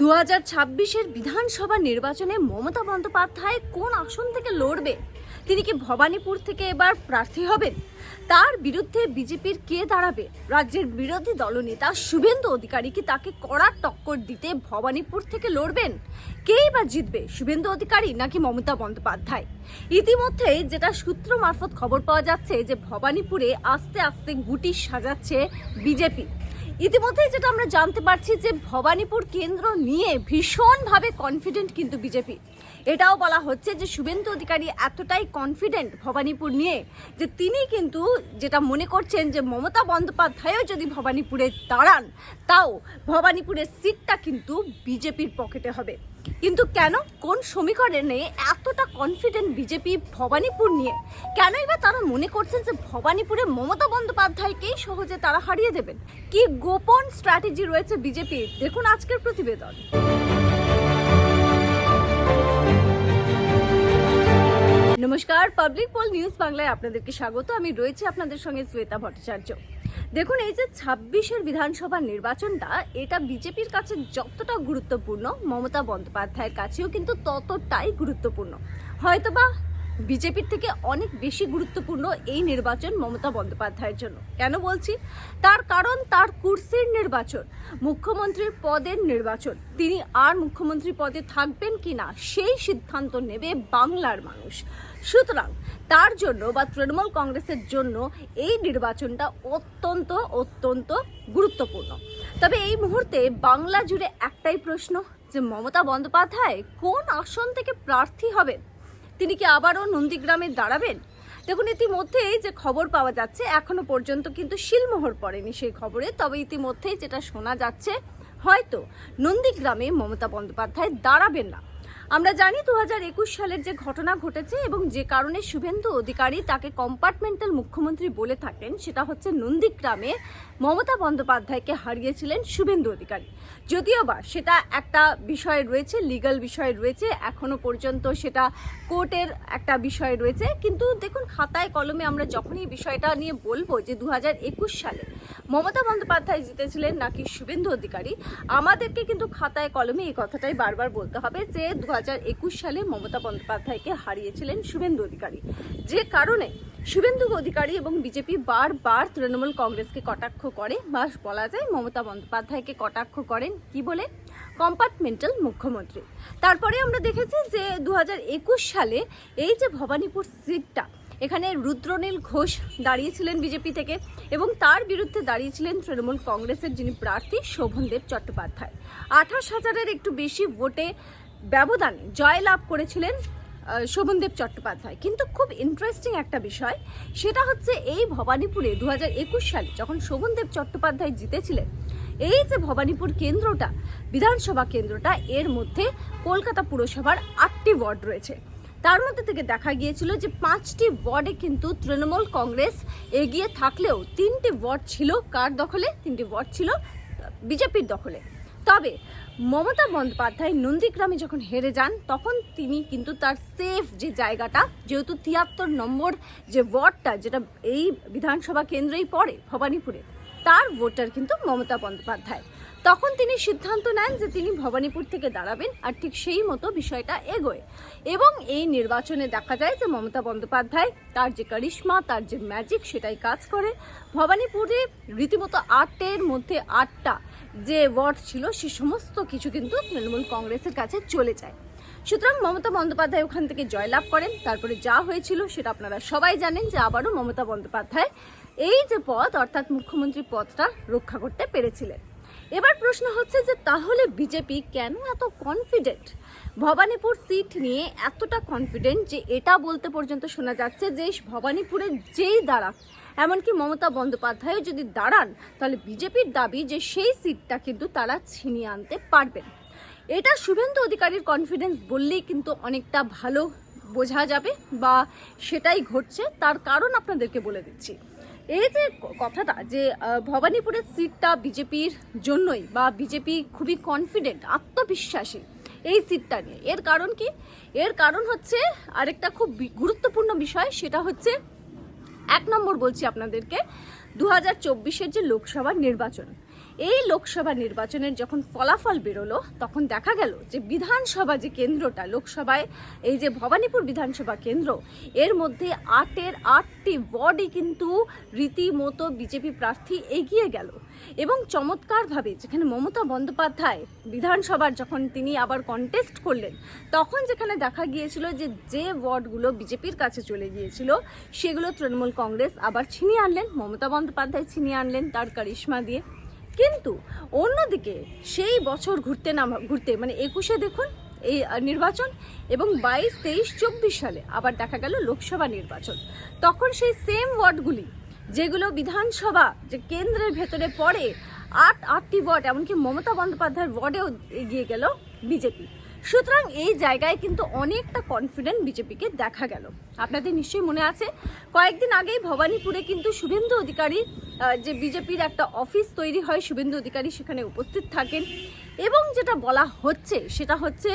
দু হাজার ছাব্বিশের বিধানসভা নির্বাচনে মমতা বন্দ্যোপাধ্যায় কোন আসন থেকে লড়বে? তিনি কি ভবানীপুর থেকে এবার প্রার্থী হবেন? তার বিরুদ্ধে বিজেপির কে দাঁড়াবে? রাজ্যের বিরোধী দলনেতা শুভেন্দু অধিকারী কি তাকে কড়া টক্কর দিতে ভবানীপুর থেকে লড়বেন? কেই বা জিতবে, শুভেন্দু অধিকারী নাকি মমতা বন্দ্যোপাধ্যায়? ইতিমধ্যে যেটা সূত্র মারফত খবর পাওয়া যাচ্ছে যে ভবানীপুরে আস্তে আস্তে গুটি সাজাচ্ছে বিজেপি। ইতিমধ্যেই যেটা আমরা জানতে পারছি যে ভবানীপুর কেন্দ্র নিয়ে ভীষণভাবে কনফিডেন্ট কিন্তু বিজেপি। এটাও বলা হচ্ছে যে শুভেন্দু অধিকারী এতটাই কনফিডেন্ট ভবানীপুর নিয়ে যে তিনি কিন্তু যেটা মনে করছেন যে মমতা বন্দ্যোপাধ্যায়ও যদি ভবানীপুরে দাঁড়ান, তাও ভবানীপুরের সিটটা কিন্তু বিজেপির পকেটে হবে। কিন্তু কেন? কোন সমীকরণে এতটা কনফিডেন্ট বিজেপি ভবানীপুর নিয়ে? কেন এবার তারা মনে করছেন যে ভবানীপুরে মমতা বন্দ্যোপাধ্যায়কেই সহজে তারা হারিয়ে দেবেন? কি গোপন স্ট্র্যাটেজি রয়েছে বিজেপির দেখুন আজকের প্রতিবেদন। নমস্কার পাবলিক পোল নিউজ বাংলায় আপনাদেরকে স্বাগত। আমি রয়েছি আপনাদের সঙ্গে শ্বেতা ভট্টাচার্য। দেখুন, এই যে ছাব্বিশের বিধানসভা নির্বাচনটা, এটা বিজেপির কাছে যতটা গুরুত্বপূর্ণ, মমতা বন্দ্যোপাধ্যায়ের কাছেও কিন্তু ততটাই গুরুত্বপূর্ণ। হয়তোবা বিজেপির থেকে অনেক বেশি গুরুত্বপূর্ণ এই নির্বাচন মমতা বন্দ্যোপাধ্যায়ের জন্য। কেন বলছি? তার কারণ তার কুর্সির নির্বাচন, মুখ্যমন্ত্রীর পদের নির্বাচন। তিনি আর মুখ্যমন্ত্রী পদে থাকবেন কিনা সেই সিদ্ধান্ত নেবে বাংলার মানুষ। সুতরাং তার জন্য বা তৃণমূল কংগ্রেসের জন্য এই নির্বাচনটা অত্যন্ত অত্যন্ত গুরুত্বপূর্ণ। তবে এই মুহূর্তে বাংলা জুড়ে একটাই প্রশ্ন, যে মমতা বন্দ্যোপাধ্যায় কোন আসন থেকে প্রার্থী হবেন? তিনি কি আবারও নন্দীগ্রামে দাঁড়াবেন? দেখুন, ইতিমধ্যেই যে খবর পাওয়া যাচ্ছে এখনও পর্যন্ত কিন্তু শিলমোহর পড়েনি সেই খবরে। তবে ইতিমধ্যেই যেটা শোনা যাচ্ছে, হয়তো নন্দীগ্রামে মমতা বন্দ্যোপাধ্যায় দাঁড়াবেন না। আমরা জানি দু হাজার একুশ সালের যে ঘটনা ঘটেছে এবং যে কারণে শুভেন্দু অধিকারী তাকে কম্পার্টমেন্টাল মুখ্যমন্ত্রী বলে থাকেন সেটা হচ্ছে নন্দীগ্রামে মমতা বন্দ্যোপাধ্যায়কে হারিয়েছিলেন শুভেন্দু অধিকারী। যদিও বা সেটা একটা বিষয় রয়েছে লিগ্যাল বিষয় রয়েছে, এখনও পর্যন্ত সেটা কোর্টের একটা বিষয় রয়েছে। কিন্তু দেখুন, খাতায় কলমে আমরা যখনই বিষয়টা নিয়ে বলব যে দু হাজার একুশ সালে মমতা বন্দ্যোপাধ্যায় জিতেছিলেন নাকি শুভেন্দু অধিকারী? আমাদেরকে কিন্তু খাতায় কলমে এই কথাটাই বারবার বলতে হবে যে দু হাজার একুশ সালে মমতা বন্দ্যোপাধ্যায়কে হারিয়েছিলেন শুভেন্দু অধিকারী। যে কারণে শুভেন্দু অধিকারী এবং বিজেপি বারবার তৃণমূল কংগ্রেসকে কটাক্ষ করে বা বলা যায় মমতা বন্দ্যোপাধ্যায়কে কটাক্ষ করেন কি বলে? কম্পার্টমেন্টাল মুখ্যমন্ত্রী। তারপরে আমরা দেখেছি যে দু হাজার একুশ সালে এই যে ভবানীপুর সিটটা এখানে রুদ্রনীল ঘোষ দাঁড়িয়েছিলেন বিজেপি থেকে এবং তার বিরুদ্ধে দাঁড়িয়েছিলেন তৃণমূল কংগ্রেসের যিনি প্রার্থী শোভনদেব চট্টোপাধ্যায়। আঠাশ হাজারের একটু বেশি ভোটে ব্যবধানে জয়লাভ করেছিলেন শোভনদেব চট্টোপাধ্যায়। কিন্তু খুব ইন্টারেস্টিং একটা বিষয়, সেটা হচ্ছে এই ভবানীপুরে দু একুশ সালে যখন শোভনদেব চট্টোপাধ্যায় জিতেছিলেন, এই যে ভবানীপুর কেন্দ্রটা, বিধানসভা কেন্দ্রটা, এর মধ্যে কলকাতা পুরসভার আটটি ওয়ার্ড রয়েছে। তার মধ্যে থেকে দেখা গিয়েছিল যে পাঁচটি ওয়ার্ডে কিন্তু তৃণমূল কংগ্রেস এগিয়ে থাকলেও তিনটি ওয়ার্ড ছিল কার দখলে? তিনটি ওয়ার্ড ছিল বিজেপির দখলে। তবে মমতা বন্দ্যোপাধ্যায় নন্দীগ্রামে যখন হেরে যান, তখন তিনি কিন্তু তার সেফ যে জায়গাটা, যেহেতু তিয়াত্তর নম্বর যে ওয়ার্ডটা, যেটা এই বিধানসভা কেন্দ্রেই পড়ে, ভবানীপুরে, তার ভোটার কিন্তু মমতা বন্দ্যোপাধ্যায়। তখন তিনি সিদ্ধান্ত নেন যে তিনি ভবানীপুর থেকে দাঁড়াবেন আর ঠিক সেই মতো বিষয়টা এগোয়। এবং এই নির্বাচনে দেখা যায় যে মমতা বন্দ্যোপাধ্যায়, তার যে কারিশ্মা, তার যে ম্যাজিক সেটাই কাজ করে। ভবানীপুরে রীতিমতো আটের মধ্যে আটটা যে ওয়ার্ড ছিল, সে সমস্ত কিছু কিন্তু তৃণমূল কংগ্রেসের কাছে চলে যায়। সুতরাং মমতা বন্দ্যোপাধ্যায় ওখান থেকে জয়লাভ করেন। তারপরে যা হয়েছিল সেটা আপনারা সবাই জানেন যে আবারও মমতা বন্দ্যোপাধ্যায় এই যে পদ, অর্থাৎ মুখ্যমন্ত্রী পদটা রক্ষা করতে পেরেছিলেন। এবার প্রশ্ন হচ্ছে যে তাহলে বিজেপি কেন এত কনফিডেন্ট ভবানীপুর সিট নিয়ে এতটা কনফিডেন্ট যে এটা বলতে পর্যন্ত শোনা যাচ্ছে যে ভবানীপুরে যেই দাঁড়াক, এমনকি মমতা বন্দ্যোপাধ্যায়ও যদি দাঁড়ান, তাহলে বিজেপির দাবি যে সেই সিটটা কিন্তু তারা ছিনিয়ে আনতে পারবেন। এটা শুভেন্দু অধিকারীর কনফিডেন্স বললেই কিন্তু অনেকটা ভালো বোঝা যাবে বা সেটাই ঘটছে। তার কারণ আপনাদেরকে বলে দিচ্ছি। এই যে কথাটা যে ভবানীপুরের সিটটা বিজেপির জন্যই বা বিজেপি খুবই কনফিডেন্ট আত্মবিশ্বাসী এই সিটটা নিয়ে। এর কারণ কি? এর কারণ হচ্ছে আরেকটা খুব গুরুত্বপূর্ণ বিষয়, সেটা হচ্ছে এক নম্বর বলছি আপনাদেরকে দু হাজার চব্বিশের যে লোকসভা নির্বাচন। এই লোকসভা নির্বাচনের যখন ফলাফল বেরোলো, তখন দেখা গেল যে বিধানসভা যে কেন্দ্রটা, লোকসভায় এই যে ভবানীপুর বিধানসভা কেন্দ্র, এর মধ্যে আটের আটটি ওয়ার্ডই কিন্তু রীতিমতো বিজেপি প্রার্থী এগিয়ে গেল। এবং চমৎকারভাবে যেখানে মমতা বন্দ্যোপাধ্যায় বিধানসভার যখন তিনি আবার কন্টেস্ট করলেন, তখন যেখানে দেখা গিয়েছিল যে যে ওয়ার্ডগুলো বিজেপির কাছে চলে গিয়েছিল, সেগুলো তৃণমূল কংগ্রেস আবার ছিনিয়ে আনলেন, মমতা বন্দ্যোপাধ্যায় ছিনিয়ে আনলেন তার কারিশ্মা দিয়ে। কিন্তু অন্যদিকে সেই বছর ঘুরতে নামা, ঘুরতে মানে একুশে দেখুন, এই নির্বাচন এবং বাইশ, তেইশ, চব্বিশ সালে আবার দেখা গেল লোকসভা নির্বাচন। তখন সেই সেম ওয়ার্ডগুলি, যেগুলো বিধানসভা, যে কেন্দ্রের ভেতরে পড়ে, আট, আটটি ওয়ার্ড, এমনকি মমতা বন্দ্যোপাধ্যায়ের ওয়ার্ডেও এগিয়ে গেল বিজেপি। সুতরাং এই জায়গায় কিন্তু অনেকটা কনফিডেন্ট বিজেপিকে দেখা গেল। আপনাদের নিশ্চয়ই মনে আছে, কয়েকদিন আগেই ভবানীপুরে কিন্তু শুভেন্দু অধিকারী যে বিজেপির একটা অফিস তৈরি হয়, শুভেন্দু অধিকারী সেখানে উপস্থিত থাকেন। এবং যেটা বলা হচ্ছে, সেটা হচ্ছে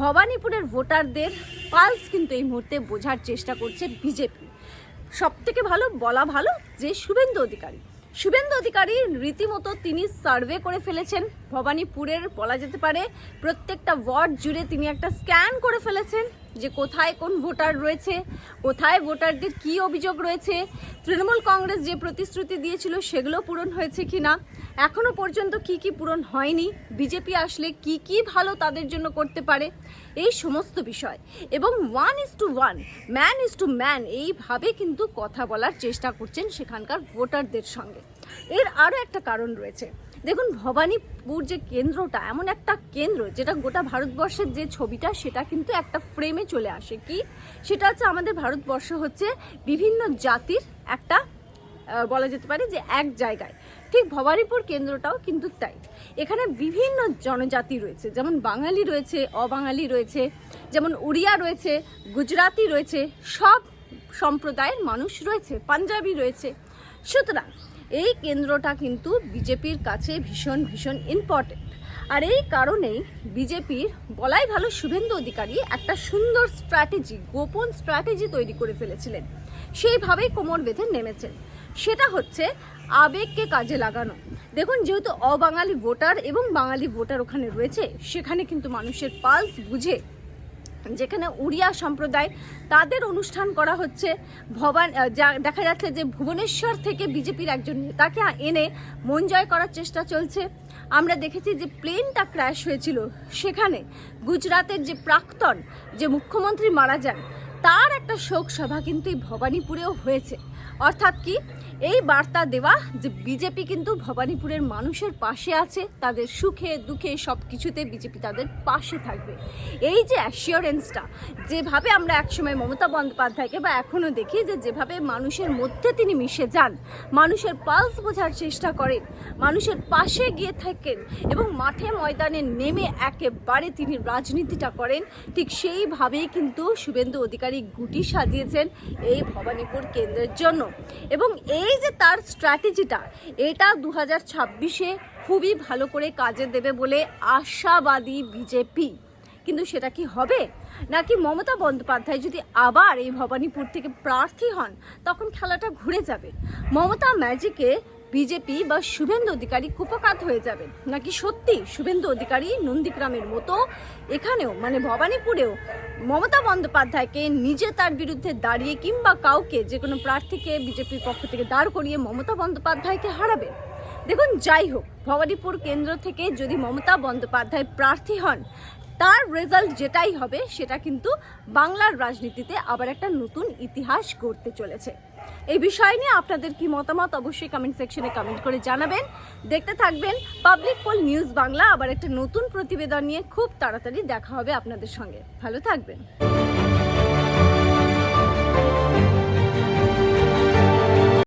ভবানীপুরের ভোটারদের পালস কিন্তু এই মুহূর্তে বোঝার চেষ্টা করছে বিজেপি। সব থেকে ভালো বলা ভালো যে শুভেন্দু অধিকারী শুভেন্দু অধিকারী রীতিমতো তিনি সার্ভে করে ফেলেছেন। ভবানীপুরের বলা যেতে পারে প্রত্যেকটা ওয়ার্ড জুড়ে তিনি একটা স্ক্যান করে ফেলেছেন। যে কোথায় কোন ভোটার রয়েছে, কোথায় ভোটারদের কি অভিযোগ রয়েছে, তৃণমূল কংগ্রেস যে প্রতিশ্রুতি দিয়েছিল সেগুলো পূরণ হয়েছে কিনা এখনও পর্যন্ত কি কি পূরণ হয়নি, বিজেপি আসলে কি কি ভালো তাদের জন্য করতে পারে, এই সমস্ত বিষয়। এবং one is two one man is two man এইভাবে কিন্তু কথা বলার চেষ্টা করছেন সেখানকার ভোটারদের সঙ্গে। এর আরও একটা কারণ রয়েছে দেখুন, ভবানীপুর যে কেন্দ্রটা, এমন একটা কেন্দ্র যেটা গোটা ভারতবর্ষের যে ছবিটা, সেটা কিন্তু একটা ফ্রেমে চলে আসে। কি? সেটা হচ্ছে আমাদের ভারতবর্ষ হচ্ছে বিভিন্ন জাতির একটা বলা যেতে পারে যে এক জায়গায়। ঠিক ভবানীপুর কেন্দ্রটাও কিন্তু তাই। এখানে বিভিন্ন জনজাতি রয়েছে, যেমন বাঙালি রয়েছে, অবাঙালি রয়েছে, যেমন উড়িয়া রয়েছে, গুজরাতি রয়েছে, সব সম্প্রদায়ের মানুষ রয়েছে, পাঞ্জাবি রয়েছে। সুতরাং এই কেন্দ্রটা কিন্তু বিজেপির কাছে ভীষণ ভীষণ ইম্পর্টেন্ট আর এই কারণেই বিজেপির বলাই ভালো শুভেন্দু অধিকারী একটা সুন্দর স্ট্র্যাটেজি গোপন স্ট্র্যাটেজি তৈরি করে ফেলেছিলেন। সেইভাবেই কোমর বেঁধে নেমেছেন। সেটা হচ্ছে আবেগকে কাজে লাগানো। দেখুন, যেহেতু অবাঙালি ভোটার এবং বাঙালি ভোটার ওখানে রয়েছে, সেখানে কিন্তু মানুষের পালস বুঝে যেখানে উড়িয়া সম্প্রদায়, তাদের অনুষ্ঠান করা হচ্ছে। ভবান যা দেখা যাচ্ছে যে ভুবনেশ্বর থেকে বিজেপির একজন নেতাকে এনে মন জয় করার চেষ্টা চলছে। আমরা দেখেছি যে প্লেনটা ক্র্যাশ হয়েছিল। সেখানে গুজরাতের যে প্রাক্তন, যে মুখ্যমন্ত্রী মারা যান, তার একটা শোক সভা কিন্তু এই ভবানীপুরেও হয়েছে। অর্থাৎ কি? এই বার্তা দেওয়া যে বিজেপি কিন্তু ভবানীপুরের মানুষের পাশে আছে, তাদের সুখে, দুঃখে সব কিছুতে বিজেপি তাদের পাশে থাকবে। এই যে অ্যাসিওরেন্সটা যেভাবে আমরা একসময় মমতা বন্দ্যোপাধ্যায়কে বা এখনও দেখি যে যেভাবে মানুষের মধ্যে তিনি মিশে যান, মানুষের পালস বোঝার চেষ্টা করেন, মানুষের পাশে গিয়ে থাকেন এবং মাঠে ময়দানে নেমে একেবারে তিনি রাজনীতিটা করেন, ঠিক সেইভাবেই কিন্তু শুভেন্দু অধিকারী গুটি সাজিয়েছেন এই ভবানীপুর কেন্দ্রের জন্য। এবং এই যে তার স্ট্র্যাটেজিটা এটা দু হাজার ছাব্বিশে খুবই ভালো করে কাজে দেবে বলে আশাবাদী বিজেপি। কিন্তু সেটা কি হবে? নাকি মমতা বন্দ্যোপাধ্যায় যদি আবার এই ভবানীপুর থেকে প্রার্থী হন, তখন খেলাটা ঘুরে যাবে। মমতা ম্যাজিকে বিজেপি বা শুভেন্দু অধিকারী কুপকাত হয়ে যাবেন। নাকি সত্যি শুভেন্দু অধিকারী নন্দীগ্রামের মতো? এখানেও মানে ভবানীপুরেও, মমতা বন্দ্যোপাধ্যায়কে নিজে তার বিরুদ্ধে দাঁড়িয়ে কিংবা কাউকে যে কোনো প্রার্থীকে বিজেপির পক্ষ থেকে দাঁড় করিয়ে মমতা বন্দ্যোপাধ্যায়কে হারাবে দেখুন, যাই হোক, ভবানীপুর কেন্দ্র থেকে যদি মমতা বন্দ্যোপাধ্যায় প্রার্থী হন তার রেজাল্ট যেটাই হবে, সেটা কিন্তু বাংলার রাজনীতিতে আবার একটা নতুন ইতিহাস গড়তে চলেছে। এই বিষয় নিয়ে আপনাদের কি মতামত অবশ্যই কমেন্ট সেকশনে কমেন্ট করে জানাবেন। দেখতে থাকবেন পাবলিক পোল নিউজ বাংলা আবার একটা নতুন প্রতিবেদন নিয়ে খুব তাড়াতাড়ি দেখা হবে আপনাদের সঙ্গে। ভালো থাকবেন।